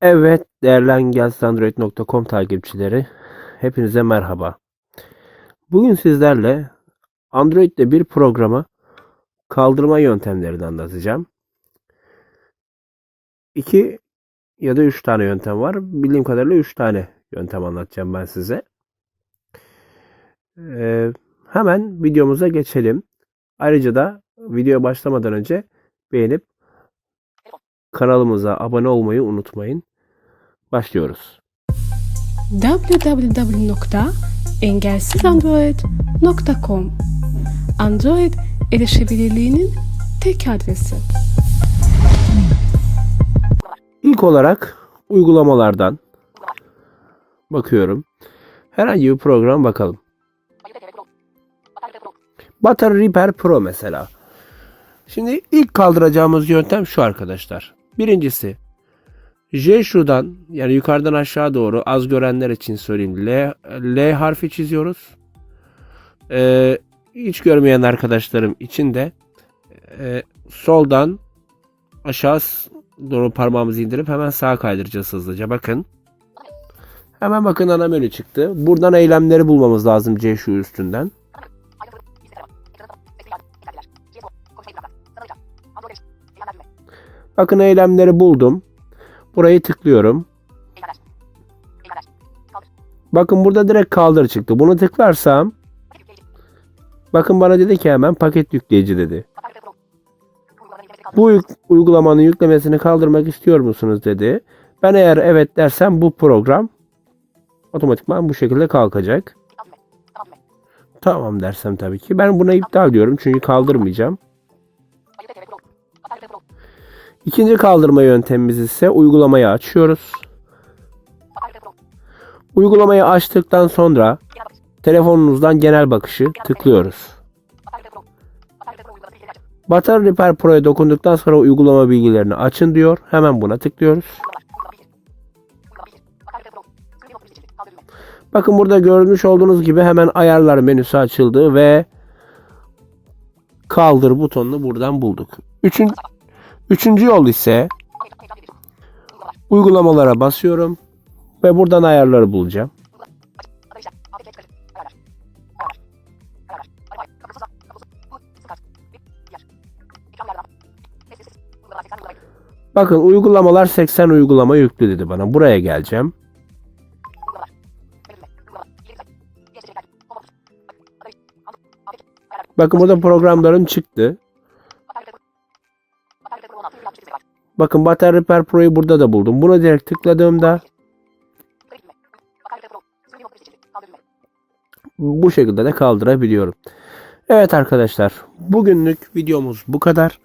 Evet değerli engelsandroid.com takipçileri hepinize merhaba. Bugün sizlerle Android'de bir programa kaldırma yöntemlerini anlatacağım. İki ya da üç tane yöntem var. Bildiğim kadarıyla üç tane yöntem anlatacağım ben size. Ee, hemen videomuza geçelim. Ayrıca da videoya başlamadan önce beğenip kanalımıza abone olmayı unutmayın. Başlıyoruz. www.engelsizandroid.com Android erişebilirliğinin tek adresi. İlk olarak uygulamalardan bakıyorum. Herhangi bir program bakalım. Battery Repair Pro mesela. Şimdi ilk kaldıracağımız yöntem şu arkadaşlar. Birincisi J şuradan yani yukarıdan aşağı doğru az görenler için söyleyeyim. L, L harfi çiziyoruz. Ee, hiç görmeyen arkadaşlarım için de e, soldan aşağı doğru parmağımızı indirip hemen sağa kaydıracağız hızlıca. Bakın. Hemen bakın ana menü çıktı. Buradan eylemleri bulmamız lazım C şu üstünden. Bakın eylemleri buldum. Burayı tıklıyorum. Bakın burada direkt kaldır çıktı. Bunu tıklarsam bakın bana dedi ki hemen paket yükleyici dedi. Bu uygulamanın yüklemesini kaldırmak istiyor musunuz dedi. Ben eğer evet dersem bu program otomatikman bu şekilde kalkacak. Tamam dersem tabii ki. Ben buna iptal diyorum çünkü kaldırmayacağım. İkinci kaldırma yöntemimiz ise uygulamayı açıyoruz. Uygulamayı açtıktan sonra telefonunuzdan genel bakışı tıklıyoruz. Battery Repair Pro'ya dokunduktan sonra uygulama bilgilerini açın diyor. Hemen buna tıklıyoruz. Bakın burada görmüş olduğunuz gibi hemen ayarlar menüsü açıldı ve kaldır butonunu buradan bulduk. Üçün, üçüncü yol ise uygulamalara basıyorum ve buradan ayarları bulacağım. Bakın uygulamalar 80 uygulama yüklü dedi bana. Buraya geleceğim. Bakın burada programlarım çıktı. Bakın Battery Repair Pro'yu burada da buldum. Buna direkt tıkladığımda bu şekilde de kaldırabiliyorum. Evet arkadaşlar bugünlük videomuz bu kadar.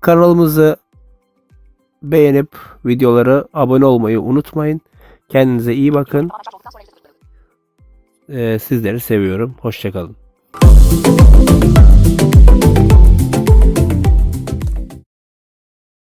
Kanalımızı beğenip videoları abone olmayı unutmayın. Kendinize iyi bakın. Ee, sizleri seviyorum. Hoşçakalın.